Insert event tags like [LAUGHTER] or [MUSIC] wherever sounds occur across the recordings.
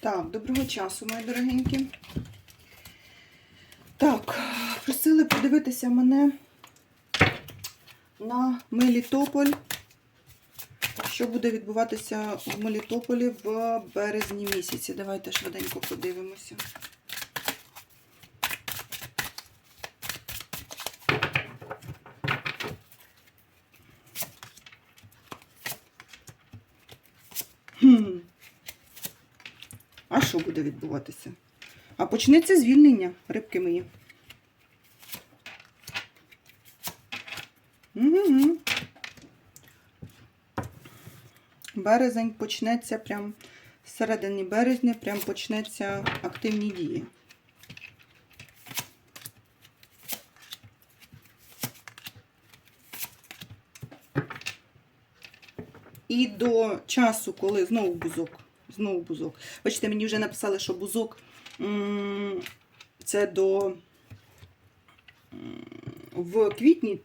Так, доброго часу, мої дорогенькі. Так, просили подивитися мене на Мелітополь. Що буде відбуватися в Мелітополі в березні місяці? Давайте швиденько подивимося. А що буде відбуватися? А почнеться звільнення, рибки мої. Угу. Березень почнеться прям з середини березня, прям почнеться активні дії. І до часу, коли знову бузок. Знову бузок. Бачите, мені вже написали, що бузок це до в квітні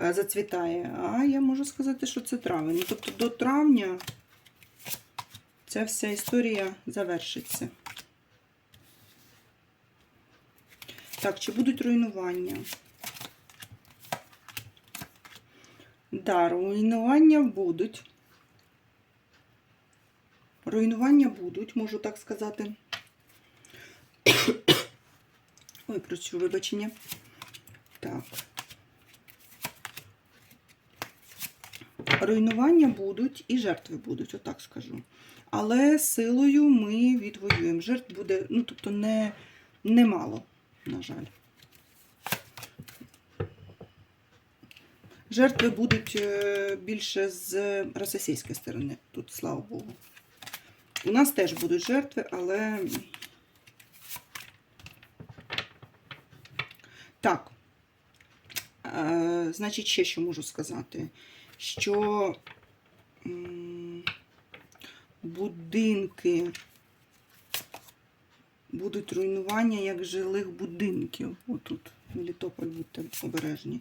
е, зацвітає, а я можу сказати, що це травень. Тобто до травня ця вся історія завершиться. Так, чи будуть руйнування? Да, руйнування будуть. Руйнування будуть, можу так сказати. [COUGHS] Ой, прошу вибачення. Так. Руйнування будуть і жертви будуть, отак скажу. Але силою ми відвоюємо. Жертв буде, ну, тобто, не, немало, на жаль. Жертви будуть е, більше з російської сторони. Тут, слава Богу. У нас теж будуть жертви, але. Так. Е, значить, ще що можу сказати, що будинки будуть руйнування як жилих будинків. Отут, Мелітополь, будьте обережні.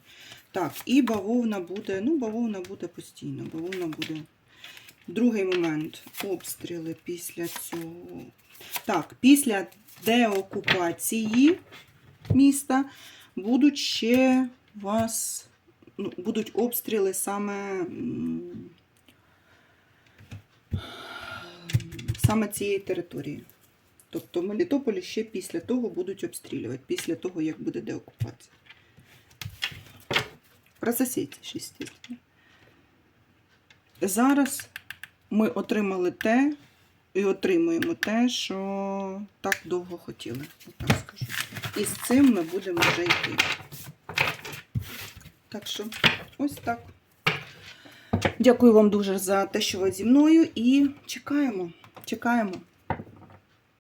Так, і бавовна буде, ну, бавовна буде постійно, бавовна буде. Другий момент обстріли після цього. Так, після деокупації міста будуть ще вас ну, будуть обстріли саме, саме цієї території. Тобто Мелітополі ще після того будуть обстрілювати, після того, як буде деокупація. Рососіті, звісно. Зараз ми отримали те і отримуємо те, що так довго хотіли, так скажу. І з цим ми будемо вже йти. Так що, ось так. Дякую вам дуже за те, що ви зі мною, і чекаємо. Чекаємо.